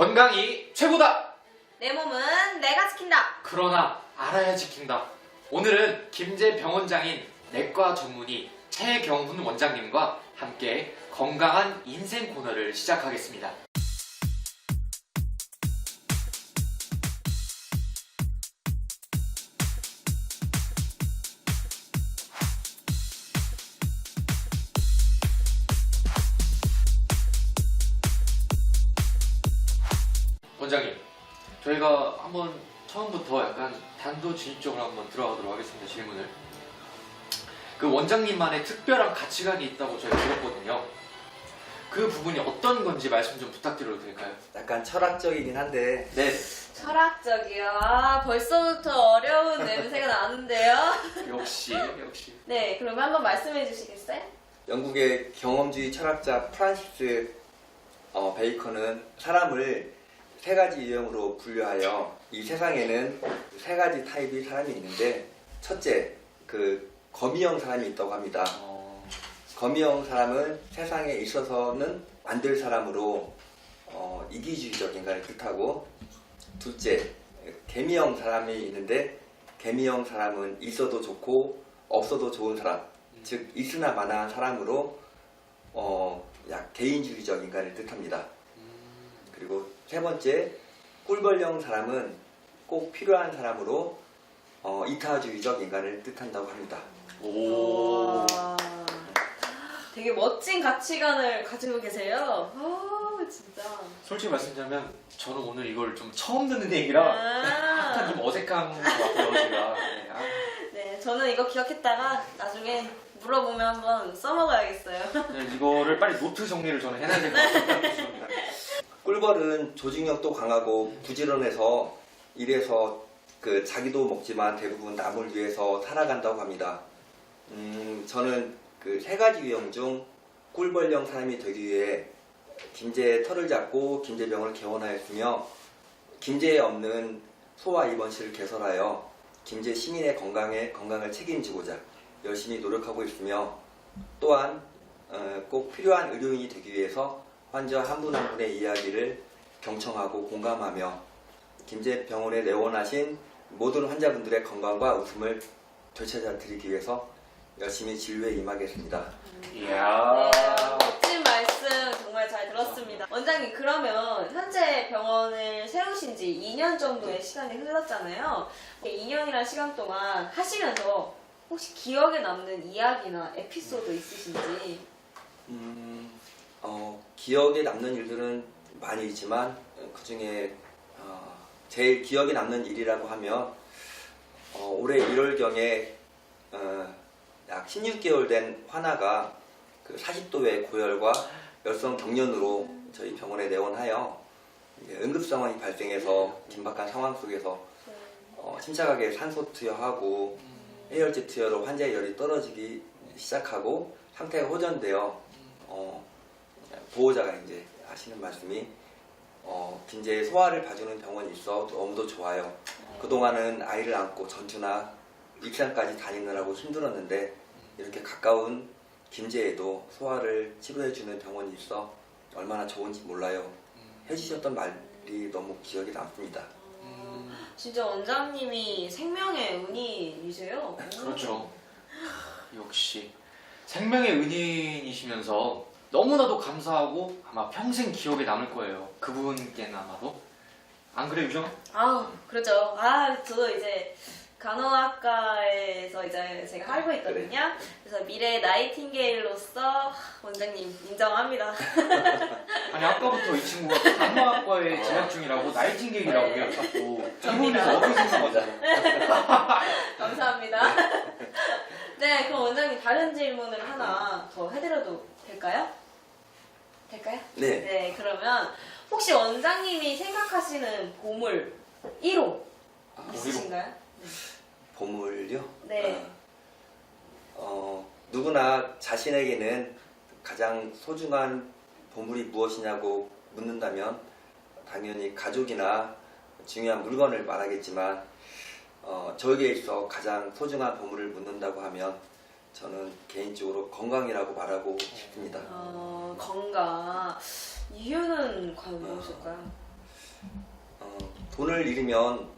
건강이 최고다! 내 몸은 내가 지킨다. 그러나 알아야 지킨다. 오늘은 김제 병원장인 내과 전문의 최경훈 원장님과 함께 건강한 인생 코너를 시작하겠습니다. 원장님, 저희가 한번 처음부터 약간 단도직입적으로 한번 들어가도록 하겠습니다. 질문을. 그 원장님만의 특별한 가치관이 있다고 저희가 들었거든요. 그 부분이 어떤 건지 말씀 좀 부탁드려도 될까요? 약간 철학적이긴 한데 네, 철학적이요. 아, 벌써부터 어려운 냄새가 나는데요. 역시, 역시. 네, 그러면 한번 말씀해 주시겠어요? 영국의 경험주의 철학자 프란시스 어, 베이컨은 사람을 세 가지 유형으로 분류하여 이 세상에는 세 가지 타입의 사람이 있는데 첫째 그 거미형 사람이 있다고 합니다. 어, 거미형 사람은 세상에 있어서는 안 될 사람으로 어, 이기주의적 인간을 뜻하고 둘째 개미형 사람이 있는데 개미형 사람은 있어도 좋고 없어도 좋은 사람 즉 있으나 마나 사람으로 어, 약 개인주의적 인간을 뜻합니다. 그리고 세 번째 꿀벌형 사람은 꼭 필요한 사람으로 어, 이타주의적 인간을 뜻한다고 합니다. 오. 와, 되게 멋진 가치관을 가지고 계세요. 아, 진짜. 솔직히 말씀드리면 저는 오늘 이걸 좀 처음 듣는 얘기라 약간 아, 좀 어색한 것 같아요, 제가. 네, 아, 네, 저는 이거 기억했다가 나중에 물어보면 한번 써먹어야겠어요. 네, 이거를 빨리 노트 정리를 저는 해놔야 될 것 같습니다. 꿀벌은 조직력도 강하고 부지런해서 일해서 그 자기도 먹지만 대부분 남을 위해서 살아간다고 합니다. 음, 저는 그 세 가지 유형 중 꿀벌형 사람이 되기 위해 김제의 털을 잡고 김제병을 개원하였으며 김제에 없는 소아 입원실을 개설하여 김제 시민의 건강에 건강을 책임지고자 열심히 노력하고 있으며 또한 어, 꼭 필요한 의료인이 되기 위해서 환자 한분한 분의 이야기를 경청하고 공감하며 김제병원에 내원하신 모든 환자분들의 건강과 웃음을 되찾아 드리기 위해서 열심히 진료에 임하겠습니다. 이야. 네, 멋진 말씀 정말 잘 들었습니다. 원장님, 그러면 현재 병원을 세우신 지 2년 정도의 시간이 흘렀잖아요. 2년이라는 시간 동안 하시면서 혹시 기억에 남는 이야기나 에피소드 있으신지? 음, 어, 기억에 남는 일들은 많이 있지만 그 중에 제일 기억에 남는 일이라고 하면 어, 올해 1월경에 약 16개월 된 화나가 그 40도의 고열과 열성 경련으로 저희 병원에 내원하여 응급 상황이 발생해서 긴박한 상황 속에서 어, 침착하게 산소 투여하고 해열제 투여로 환자의 열이 떨어지기 시작하고 상태가 호전되어 어, 보호자가 이제 하시는 말씀이 어, 빈제 소아를 봐주는 병원이 있어 너무도 좋아요. 그동안은 아이를 안고 전주나 익산까지 다니느라고 힘들었는데 이렇게 가까운 김제에도 소아를 치료해주는 병원이 있어 얼마나 좋은지 몰라요. 해주셨던 말이 너무 기억에 남습니다. 음, 진짜 원장님이 생명의 은인이세요. 그렇죠. 하, 역시 생명의 은인이시면서 너무나도 감사하고 아마 평생 기억에 남을 거예요. 그분께는 아마도. 안 그래 유정? 아, 그렇죠. 아, 저도 이제 간호학과에서 이제 제가 살고 있거든요. 그래서 미래 나이팅게일로서 원장님 인정합니다. 아니 아까부터 이 친구가 간호학과에 진학 중이라고 나이팅게일이라고 네. 해요 자꾸 접니다. 이분이 어디서 산 거죠? 감사합니다. 네, 그럼 원장님 다른 질문을 하나 더 해드려도 될까요? 될까요? 네. 네, 그러면 혹시 원장님이 생각하시는 보물 1호 있으신가요? 보물요? 네. 어, 누구나 자신에게는 가장 소중한 보물이 무엇이냐고 묻는다면 당연히 가족이나 중요한 물건을 말하겠지만 어, 저에게 있어 가장 소중한 보물을 묻는다고 하면 저는 개인적으로 건강이라고 말하고 싶습니다. 어, 건강. 이유는 과연 무엇일까요? 어, 돈을 잃으면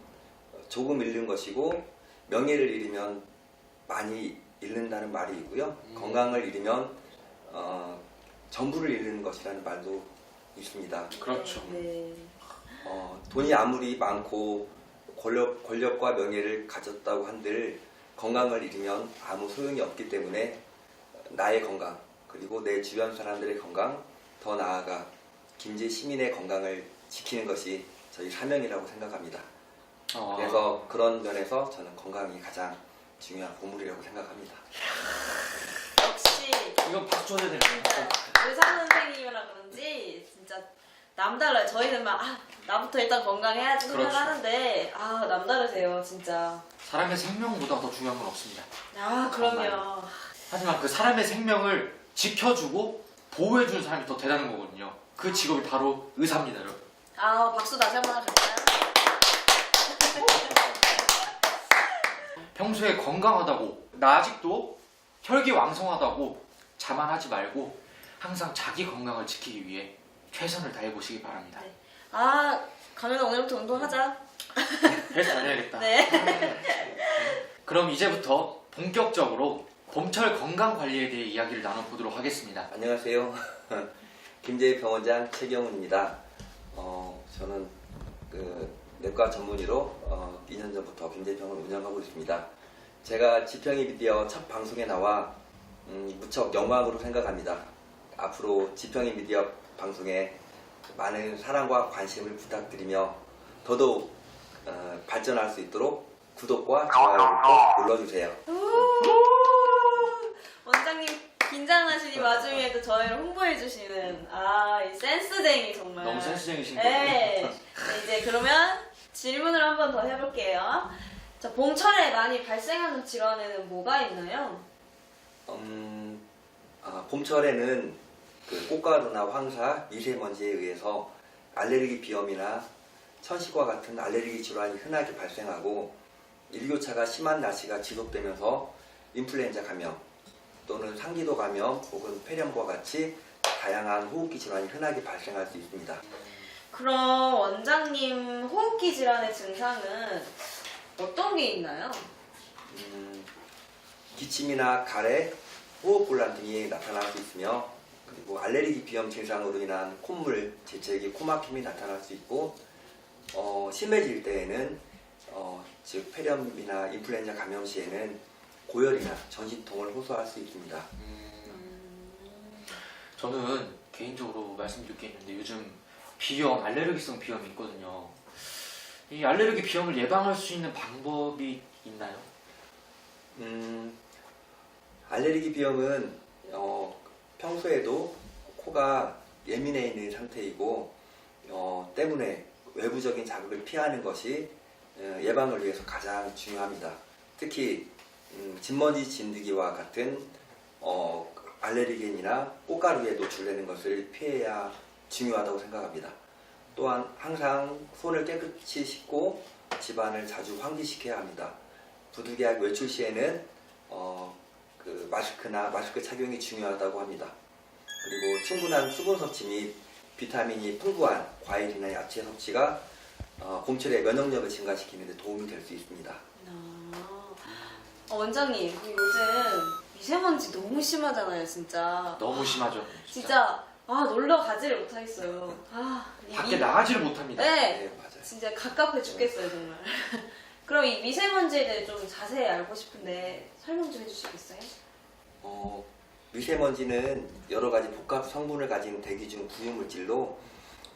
조금 잃는 것이고 명예를 잃으면 많이 잃는다는 말이 있고요. 음. 건강을 잃으면 어, 전부를 잃는 것이라는 말도 있습니다. 그렇죠. 네. 어, 돈이 아무리 많고 권력, 권력과 명예를 가졌다고 한들 건강을 잃으면 아무 소용이 없기 때문에 나의 건강 그리고 내 주변 사람들의 건강 더 나아가 김제 시민의 건강을 지키는 것이 저희 사명이라고 생각합니다. 아, 그래서 그런 면에서 저는 건강이 가장 중요한 보물이라고 생각합니다. 이건 박수 쳐야 되는 진짜 의사 선생님이라 그런지 진짜 남달라요. 저희는 막 아, 나부터 일단 건강해야지 그렇죠. 생각하는데 아 남다르세요 진짜. 사람의 생명보다 더 중요한 건 없습니다. 아 그럼요. 하지만 그 사람의 생명을 지켜주고 보호해주는 사람이 더 대단한 거거든요. 그 직업이 바로 의사입니다, 여러분. 아 박수 다시 한 번 할까요? 평소에 건강하다고, 나 아직도 혈기왕성하다고 자만하지 말고 항상 자기 건강을 지키기 위해 최선을 다해 보시기 바랍니다. 네. 아 가면 오늘부터 운동하자. 헬스 다녀야겠다. 네. 그럼 이제부터 본격적으로 봄철 건강 관리에 대해 이야기를 나눠보도록 하겠습니다. 안녕하세요. 김재희 병원장 최경훈입니다. 어, 저는 그 내과 전문의로 어, 2년 전부터 김재병을 운영하고 있습니다. 제가 지평이 미디어 첫 방송에 나와 음, 무척 영광으로 생각합니다. 앞으로 지평이 미디어 방송에 많은 사랑과 관심을 부탁드리며 더더욱 어, 발전할 수 있도록 구독과 좋아요를 꼭 눌러주세요. 원장님 긴장하시니 와중에도 저희를 홍보해 주시는 아 이 센스쟁이 정말. 너무 센스쟁이신 거예요. 네. 네, 이제 그러면 질문을 한번 더 해볼게요. 자, 봄철에 많이 발생하는 질환에는 뭐가 있나요? 음, 아, 봄철에는 그 꽃가루나 황사, 미세먼지에 의해서 알레르기 비염이나 천식과 같은 알레르기 질환이 흔하게 발생하고 일교차가 심한 날씨가 지속되면서 인플루엔자 감염 또는 상기도 감염 혹은 폐렴과 같이 다양한 호흡기 질환이 흔하게 발생할 수 있습니다. 그럼 원장님 호흡기 질환의 증상은 어떤 게 있나요? 음, 기침이나 가래, 호흡곤란 등이 나타날 수 있으며 그리고 알레르기 비염 증상으로 인한 콧물, 재채기, 코막힘이 나타날 수 있고 어, 심해질 때에는 어, 즉 폐렴이나 인플루엔자 감염 시에는 고열이나 전신통을 호소할 수 있습니다. 음, 저는 개인적으로 말씀드릴 게 있는데 요즘 비염, 알레르기성 비염이 있거든요. 이 알레르기 비염을 예방할 수 있는 방법이 있나요? 음, 알레르기 비염은 어, 평소에도 코가 예민해 있는 상태이고 어, 때문에 외부적인 자극을 피하는 것이 어, 예방을 위해서 가장 중요합니다. 특히 음, 진먼지 진드기와 같은 어, 알레르겐이나 꽃가루에 노출되는 것을 피해야 중요하다고 생각합니다. 또한 항상 손을 깨끗이 씻고 집안을 자주 환기시켜야 합니다. 부득이하게 외출 시에는 어, 그 마스크나 마스크 착용이 중요하다고 합니다. 그리고 충분한 수분 섭취 및 비타민이 풍부한 과일이나 야채 섭취가 어, 봄철의 면역력을 증가시키는 데 도움이 될 수 있습니다. 아, 어, 원장님 그 요즘 미세먼지 너무 심하잖아요 진짜. 너무 심하죠. 진짜 아 놀러 가지를 못하겠어요. 아, 이 밖에 미- 나가지를 못합니다. 네, 네, 맞아요. 진짜 갑갑해 죽겠어요 정말. 그럼 이 미세먼지에 대해 좀 자세히 알고 싶은데 설명 좀 해주시겠어요? 어, 미세먼지는 여러 가지 복합 성분을 가진 대기 중 부유물질로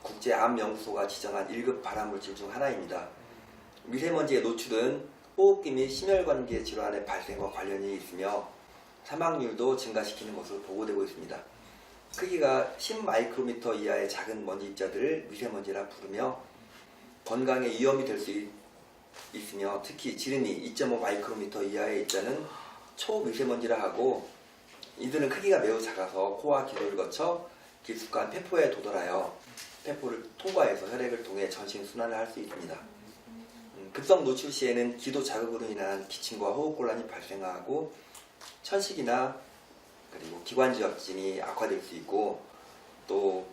국제암연구소가 지정한 1급 발암물질 중 하나입니다. 미세먼지의 노출은 호흡기 및 심혈관계 질환의 발생과 관련이 있으며 사망률도 증가시키는 것으로 보고되고 있습니다. 크기가 10마이크로미터 이하의 작은 먼지 입자들을 미세먼지라 부르며 건강에 위험이 될 수 있으며 특히 지름이 2.5 마이크로미터 이하의 입자는 초미세먼지라 하고 이들은 크기가 매우 작아서 코와 기도를 거쳐 깊숙한 폐포에 도달하여 폐포를 통과해서 혈액을 통해 전신 순환을 할 수 있습니다. 음, 급성 노출 시에는 기도 자극으로 인한 기침과 호흡곤란이 발생하고 천식이나 그리고 기관지역진이 악화될 수 있고 또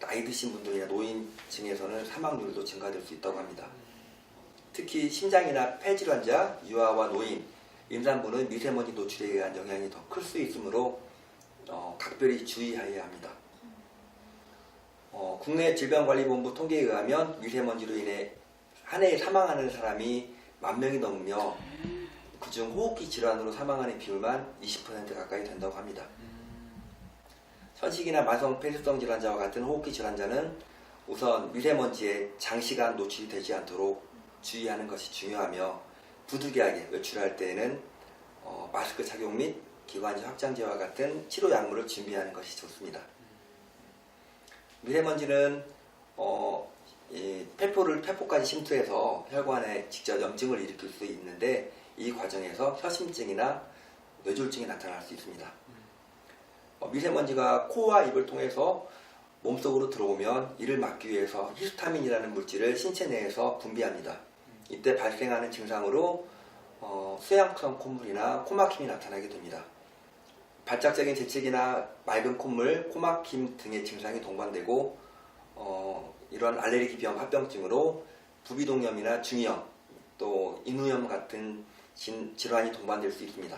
나이 드신 분들이나 노인층에서는 사망률도 증가될 수 있다고 합니다. 특히 심장이나 폐질환자, 유아와 노인, 임산부는 미세먼지 노출에 의한 영향이 더 클 수 있으므로 어, 각별히 주의해야 합니다. 어, 국내 질병관리본부 통계에 의하면 미세먼지로 인해 한 해에 사망하는 사람이 만 명이 넘으며 그중 호흡기 질환으로 사망하는 비율만 20% 가까이 된다고 합니다. 천식이나 만성 폐쇄성 질환자와 같은 호흡기 질환자는 우선 미세먼지에 장시간 노출이 되지 않도록 주의하는 것이 중요하며 부득이하게 외출할 때에는 어, 마스크 착용 및 기관지 확장제와 같은 치료 약물을 준비하는 것이 좋습니다. 미세먼지는 어, 이 폐포를 폐포까지 침투해서 혈관에 직접 염증을 일으킬 수 있는데 이 과정에서 혀심증이나 뇌졸중이 나타날 수 있습니다. 어, 미세먼지가 코와 입을 통해서 몸속으로 들어오면 이를 막기 위해서 히스타민이라는 물질을 신체 내에서 분비합니다. 이때 발생하는 증상으로 어, 수양성 콧물이나 코막힘이 나타나게 됩니다. 발작적인 재채기나 맑은 콧물, 코막힘 등의 증상이 동반되고 어, 이런 알레르기 비염 합병증으로 부비동염이나 중이염 또 인후염 같은 진- 질환이 동반될 수 있습니다.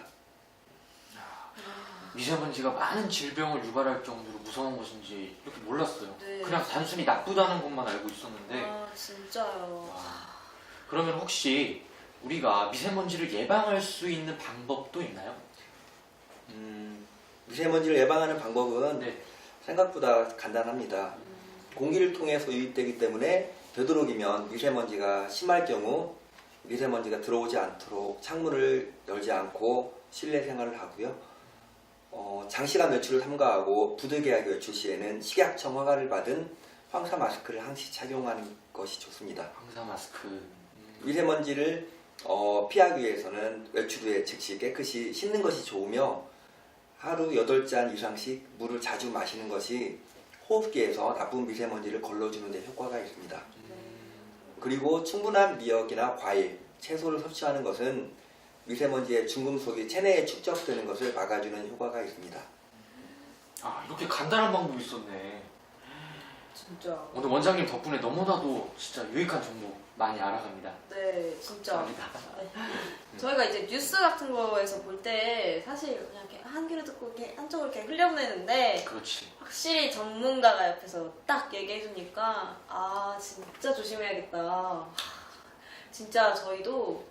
미세먼지가 많은 질병을 유발할 정도로 무서운 것인지 이렇게 몰랐어요. 네. 그냥 단순히 나쁘다는 것만 알고 있었는데 아 진짜요. 와. 그러면 혹시 우리가 미세먼지를 예방할 수 있는 방법도 있나요? 음, 미세먼지를 예방하는 방법은 네. 생각보다 간단합니다. 음, 공기를 통해서 유입되기 때문에 되도록이면 미세먼지가 심할 경우 미세먼지가 들어오지 않도록 창문을 열지 않고 실내 생활을 하고요. 어, 장시간 외출을 삼가하고 부득이하게 외출 시에는 식약청 허가를 받은 황사 마스크를 항시 착용하는 것이 좋습니다. 황사 마스크. 음. 미세먼지를 어, 피하기 위해서는 외출 후에 즉시 깨끗이 씻는 것이 좋으며 하루 8잔 이상씩 물을 자주 마시는 것이 호흡기에서 나쁜 미세먼지를 걸러주는 데 효과가 있습니다. 그리고 충분한 미역이나 과일, 채소를 섭취하는 것은 미세먼지의 중금속이 체내에 축적되는 것을 막아주는 효과가 있습니다. 아 이렇게 간단한 방법이 있었네. 진짜. 오늘 원장님 덕분에 너무나도 진짜 유익한 정보 많이 알아갑니다. 네 진짜. 감사합니다. 저희가 이제 뉴스 같은 거에서 볼 때 사실 그냥 이렇게 한 귀로 듣고 이렇게 한쪽으로 이렇게 흘려보내는데 그렇지. 확실히 전문가가 옆에서 딱 얘기해주니까 아 진짜 조심해야겠다. 하, 진짜 저희도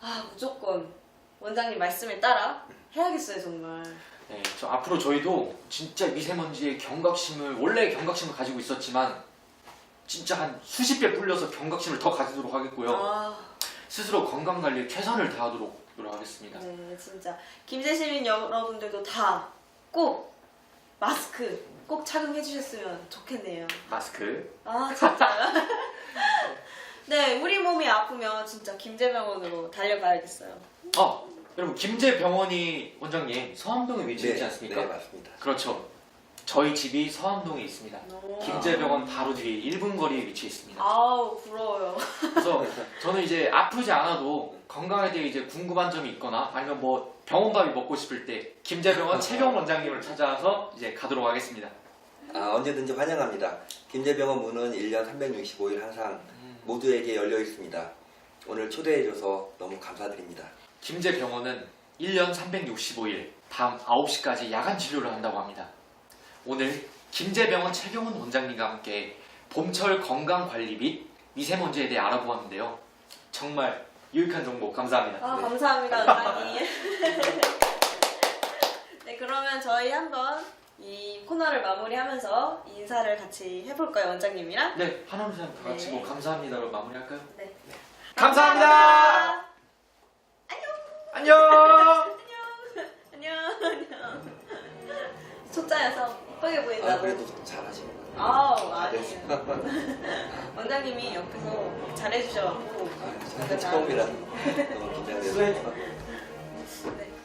아 무조건 원장님 말씀을 따라 해야겠어요 정말. 네, 저 앞으로 저희도 진짜 미세먼지의 경각심을 원래 경각심을 가지고 있었지만 진짜 한 수십 배 불려서 경각심을 더 가지도록 하겠고요. 아 스스로 건강 관리에 최선을 다하도록 노력하겠습니다. 네, 진짜 김제 시민 여러분들도 다 꼭 마스크 꼭 착용해 주셨으면 좋겠네요. 마스크. 아 진짜요? 네, 우리 몸이 아프면 진짜 김제병원으로 달려가야겠어요. 어, 여러분 김제병원이 원장님 서암동에 위치해 있지 않습니까? 네, 맞습니다. 그렇죠. 저희 집이 서암동에 있습니다. 오. 김제병원 바로 뒤에 1분 거리에 위치해 있습니다. 아우 부러워요. 그래서 저는 이제 아프지 않아도 건강에 대해 이제 궁금한 점이 있거나 아니면 뭐 병원밥이 먹고 싶을 때 김제병원 최경 원장님을 찾아서 이제 가도록 하겠습니다. 아, 언제든지 환영합니다. 김제병원 문은 1년 365일 항상 모두에게 열려 있습니다. 오늘 초대해줘서 너무 감사드립니다. 김제병원은 1년 365일 밤 9시까지 야간 진료를 한다고 합니다. 오늘 김제병원 최경훈 원장님과 함께 봄철 건강 관리 및 미세먼지에 대해 알아보았는데요. 정말 유익한 정보 감사합니다. 아 네. 감사합니다, 원장님. 네, 그러면 저희 한번 이 코너를 마무리하면서 인사를 같이 해볼까요, 원장님이랑? 네, 하나로 다 같이 네. 뭐 감사합니다로 마무리할까요? 네. 감사합니다. 안녕. 안녕, 안녕. 초짜여서 이쁘게 아, 보인다고. 그래도 잘하시네요. 아우, 아니에요. 원장님이 옆에서 잘해주셔가지고. 아, 처음이라 너무 긴장돼서.